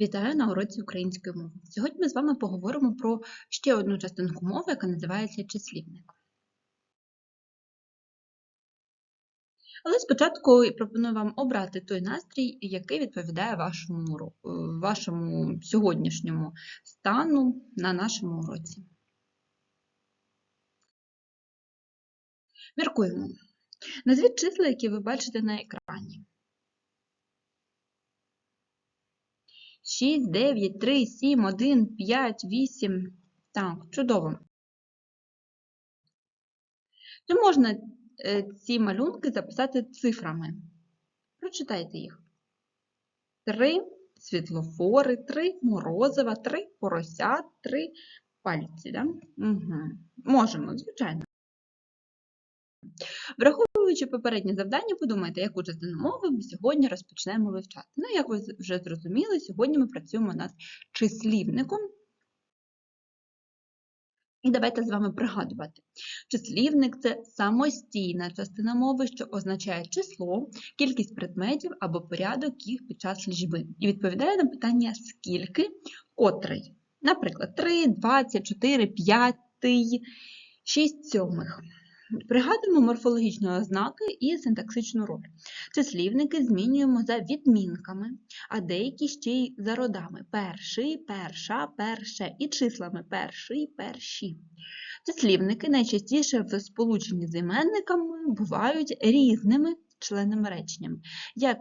Вітаю на уроці української мови. Сьогодні ми з вами поговоримо про ще одну частинку мови, яка називається числівник. Але спочатку пропоную вам обрати той настрій, який відповідає вашому, е, вашому сьогоднішньому стану на нашому уроці. Міркуємо. Назвіть числа, які ви бачите на екрані. 6, 9, 3, 7, 1, 5, 8. Так, чудово. Чи можна е, ці малюнки записати цифрами? Прочитайте їх. 3 світлофори, 3 морозива, 3 поросят, 3 пальці. Да? Угу. Можемо, звичайно. Враховуючи попереднє завдання, подумайте, яку частину мови ми сьогодні розпочнемо вивчати. Ну, як ви вже зрозуміли, сьогодні ми працюємо над числівником. І давайте з вами пригадувати. Числівник це самостійна частина мови, що означає число, кількість предметів або порядок їх під час лічби. І відповідає на питання скільки, котрий. Наприклад, 3, 24, 5, 6 сьомих. Пригадуємо морфологічні ознаки і синтаксичну роль. Числівники змінюємо за відмінками, а деякі ще й за родами. Перший, перша, перше і числами перший, перші. Числівники найчастіше в сполученні з іменниками бувають різними членами реченням, як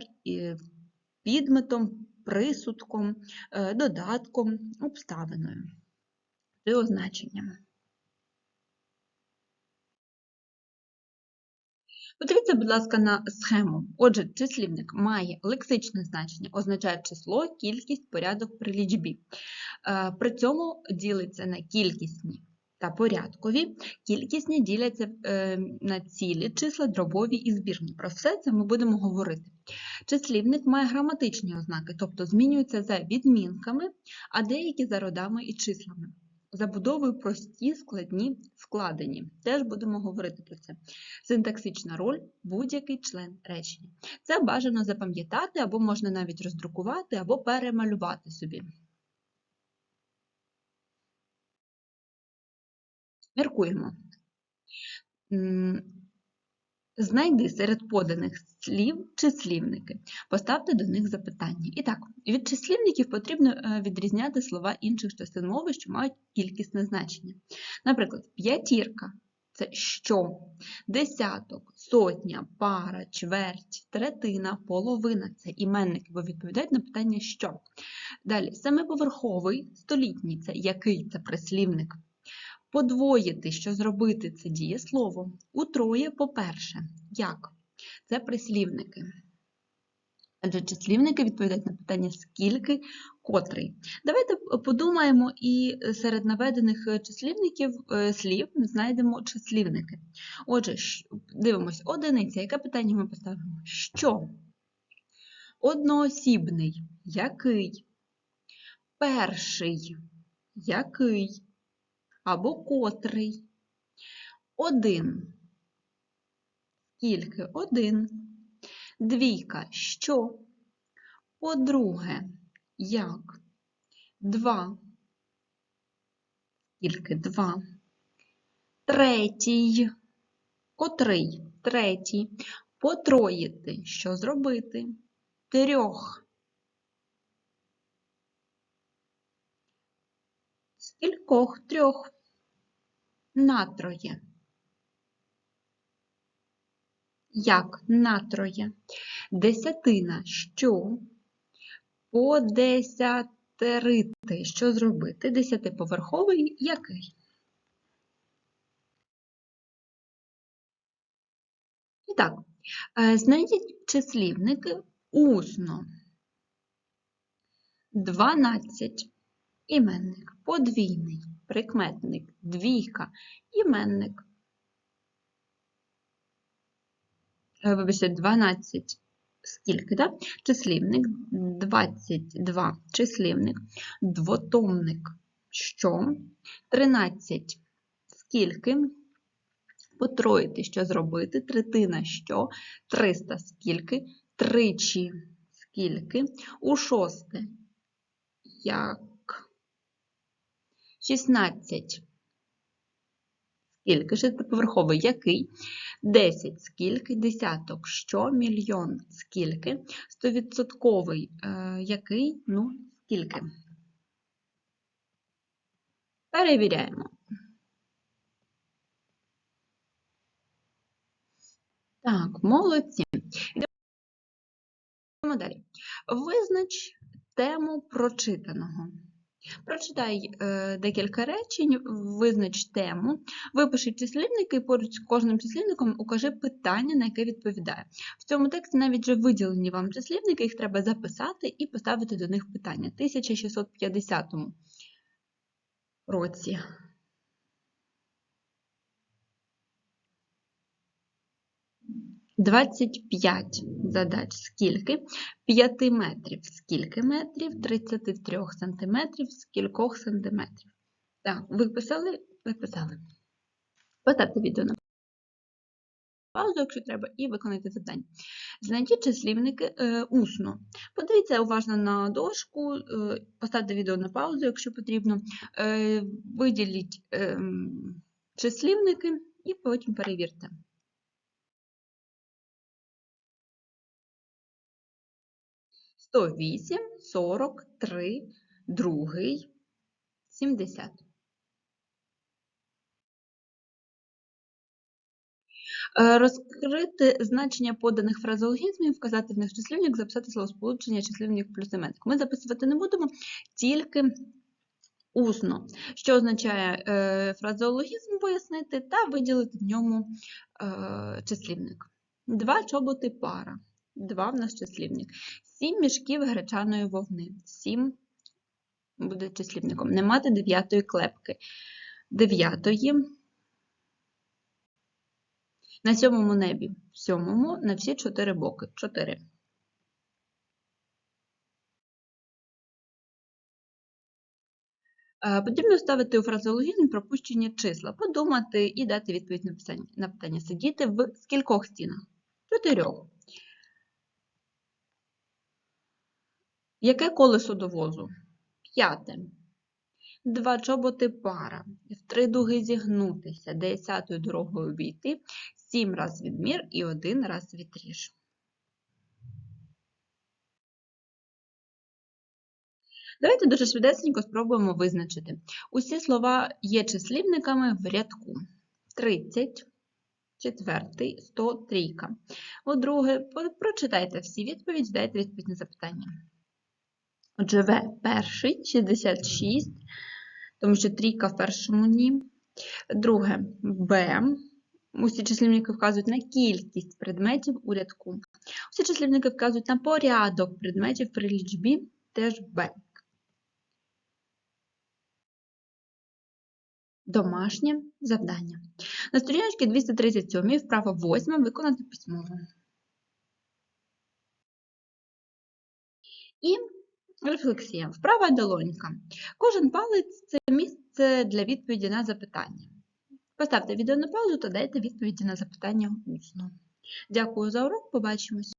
підметом, присудком, е, додатком, обставиною чи Подивіться, будь ласка, на схему. Отже, числівник має лексичне значення, означає число, кількість, порядок при лічбі. Е, При цьому ділиться на кількісні та порядкові. Кількісні діляться е, на цілі числа, дробові і збірні. Про все це ми будемо говорити. Числівник має граматичні ознаки, тобто змінюється за відмінками, а деякі за родами і числами. Забудовою прості, складні, складені. Теж будемо говорити про це. Синтаксична роль будь-який член речення. Це бажано запам'ятати, або можна навіть роздрукувати, або перемалювати собі. Міркуємо. Знайди серед поданих слів числівники. Поставте до них запитання. І так, від числівників потрібно е, відрізняти слова інших частин мови, що мають кількісне значення. Наприклад, п'ятірка це що, десяток, сотня, пара, чверть, третина, половина це іменники, бо відповідають на питання що. Далі, семиповерховий, столітній це який це прислівник. Подвоїти, що зробити це дієслово. Утроє, по-перше, як? Це прислівники. Адже числівники відповідають на питання скільки, котрий. Давайте подумаємо і серед наведених числівників е, слів знайдемо числівники. Отже, дивимось, одиниця. Яке питання ми поставимо? Що? Одноосібний. Який? Перший. Який? Або котрий? Один. Скільки? Один. Двійка. Що? По-друге, як? Два. Скільки? Два. Третій. Котрий? Третій. Потроїти. Що зробити? Трьох. Скількох? Трьох. Натроє. Як натроє? Десятина. Що? Подесятерити. Що зробити? Десятиповерховий який? І так, е, знайдіть числівники усно. 12. Іменник. Подвійний. Прикметник. Двійка. Іменник. Е, Вибачте, 12. Скільки, так? Числівник. 22. Числівник. Двотомник. Що? 13. Скільки? Потроїти, що зробити? Третина що? 300 скільки? Тричі скільки? У шосте як 16. Скільки? Шестиповерховий який? 10. Скільки? Десяток. Що? Мільйон. Скільки? Стовідсотковий е, який? Ну, скільки? Перевіряємо. Так, молодці. Йдемо далі. Визнач тему прочитаного. Прочитай е, декілька речень, визнач тему, випиши числівники і поруч з кожним числівником укажи питання, на яке відповідає. В цьому тексті навіть вже виділені вам числівники, їх треба записати і поставити до них питання. 1650 році. Двадцять п'ять задач. Скільки? П'яти метрів. Скільки метрів? 33 сантиметрів. Скількох сантиметрів? Так? Виписали. Поставте відео на паузу, якщо треба, і виконайте завдання. Знайдіть числівники е, усно. Подивіться уважно на дошку, е, поставте відео на паузу, якщо потрібно. Е, виділіть е, числівники і потім перевірте. Сто вісім, сорок три, другий, сімдесят. Е, Розкрити значення поданих фразеологізмів, вказати в них числівник, записати словосполучення числівник плюс іменник. Ми записувати не будемо, тільки усно, що означає е, фразеологізм пояснити та виділити в ньому е, числівник. Два чоботи пара. Два в нас числівник. Сім мішків гречаної вовни. Сім буде числівником. Не мати дев'ятої клепки. Дев'ятої. На сьомому небі. Сьомому на всі чотири боки. Чотири. Е, Потрібно ставити у фразеологізм пропущені числа, подумати і дати відповідь. На питання. Сидіти в скількох стінах? Чотирьох. Яке колесо до возу? П'яте. Два чоботи пара. В три дуги зігнутися, десятою дорогою обійти, сім раз відмір і один раз відріж. Давайте дуже швидесенько спробуємо визначити. Усі слова є числівниками в рядку. 30, четвертий, 100, трійка. По-друге, прочитайте всі відповіді, дайте відповідь на запитання. Отже, В перший, 66, тому що трійка в першому ні. Друге, Б. Усі числівники вказують на кількість предметів у рядку. Усі числівники вказують на порядок предметів при лічбі, теж Б. Домашнє завдання. На сторіночці 237 вправа 8 виконати письмово. І рефлексія. Вправа долонька. Кожен палець це місце для відповіді на запитання. Поставте відео на паузу та дайте відповіді на запитання усно. Дякую за урок, побачимось!